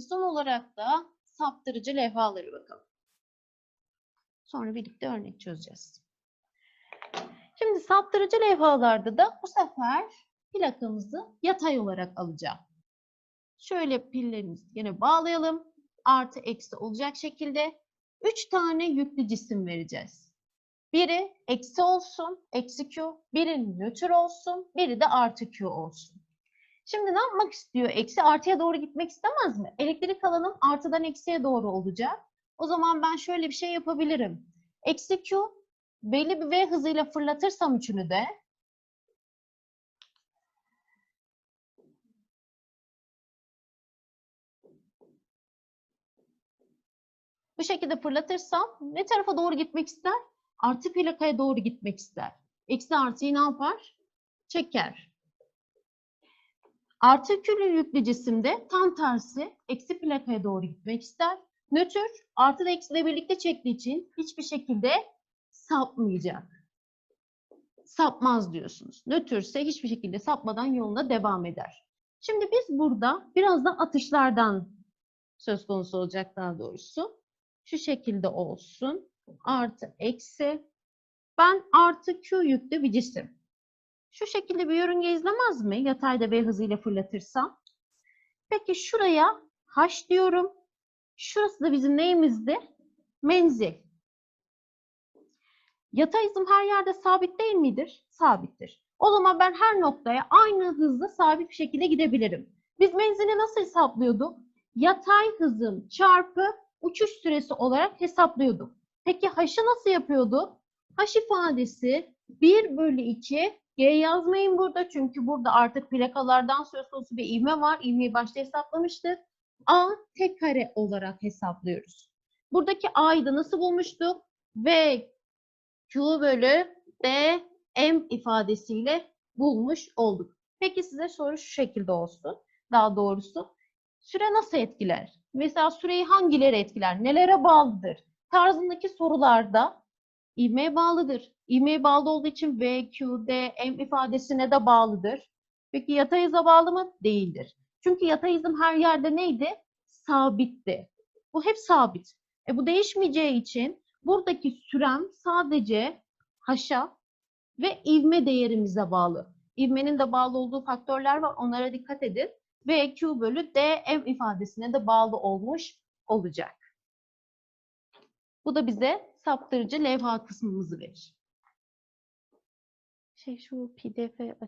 Son olarak da saptırıcı levhaları bakalım. Sonra birlikte örnek çözeceğiz. Şimdi saptırıcı levhalarda da bu sefer plakamızı yatay olarak alacağım. Şöyle pillerimizi yine bağlayalım. Artı eksi olacak şekilde 3 tane yüklü cisim vereceğiz. Biri eksi olsun, eksi Q, biri nötr olsun, biri de artı Q olsun. Şimdi ne yapmak istiyor? Eksi artıya doğru gitmek istemez mi? Elektrik alanım artıdan eksiye doğru olacak. O zaman ben şöyle bir şey yapabilirim. Eksi Q belli bir V hızıyla fırlatırsam üçünü de bu şekilde fırlatırsam ne tarafa doğru gitmek ister? Artı plakaya doğru gitmek ister. Eksi artıyı ne yapar? Çeker. Artı küllü yüklü cisimde tam tersi eksi plakaya doğru gitmek ister. Nötr artı da eksi de birlikte çektiği için hiçbir şekilde sapmayacak. Sapmaz diyorsunuz. Nötrse hiçbir şekilde sapmadan yoluna devam eder. Şimdi biz burada biraz da atışlardan söz konusu olacak daha doğrusu. Şu şekilde olsun. Artı eksi. Ben artı Q yüklü bir cisim. Şu şekilde bir yörünge izlemez mi? Yatayda V hızıyla fırlatırsam. Peki şuraya H diyorum. Şurası da bizim neyimizdi? Menzil. Yatay hızım her yerde sabit değil midir? Sabittir. O zaman ben her noktaya aynı hızla sabit bir şekilde gidebilirim. Biz menzili nasıl hesaplıyorduk? Yatay hızım çarpı uçuş süresi olarak hesaplıyorduk. Peki H'ı nasıl yapıyorduk? H ifadesi 1 bölü 2 G yazmayın burada çünkü burada artık plakalardan söz konusu bir ivme var. İvmeyi başta hesaplamıştık. A tek kare olarak hesaplıyoruz. Buradaki A'yı da nasıl bulmuştuk? V Q bölü D M ifadesiyle bulmuş olduk. Peki size soru şu şekilde olsun. Daha doğrusu süre nasıl etkiler? Mesela süreyi hangileri etkiler? Nelere bağlıdır? Tarzındaki sorularda ivmeye bağlıdır. İvmeye bağlı olduğu için V, Q, D, M ifadesine de bağlıdır. Peki yatay hıza bağlı mı? Değildir. Çünkü yatay hızım her yerde neydi? Sabitti. Bu hep sabit. E bu değişmeyeceği için buradaki sürem sadece haşa ve ivme değerimize bağlı. İvmenin de bağlı olduğu faktörler var. Onlara dikkat edin. V, Q bölü D, M ifadesine de bağlı olmuş olacak. Bu da bize saptırıcı levha kısmımızı verir. Şey şu pdf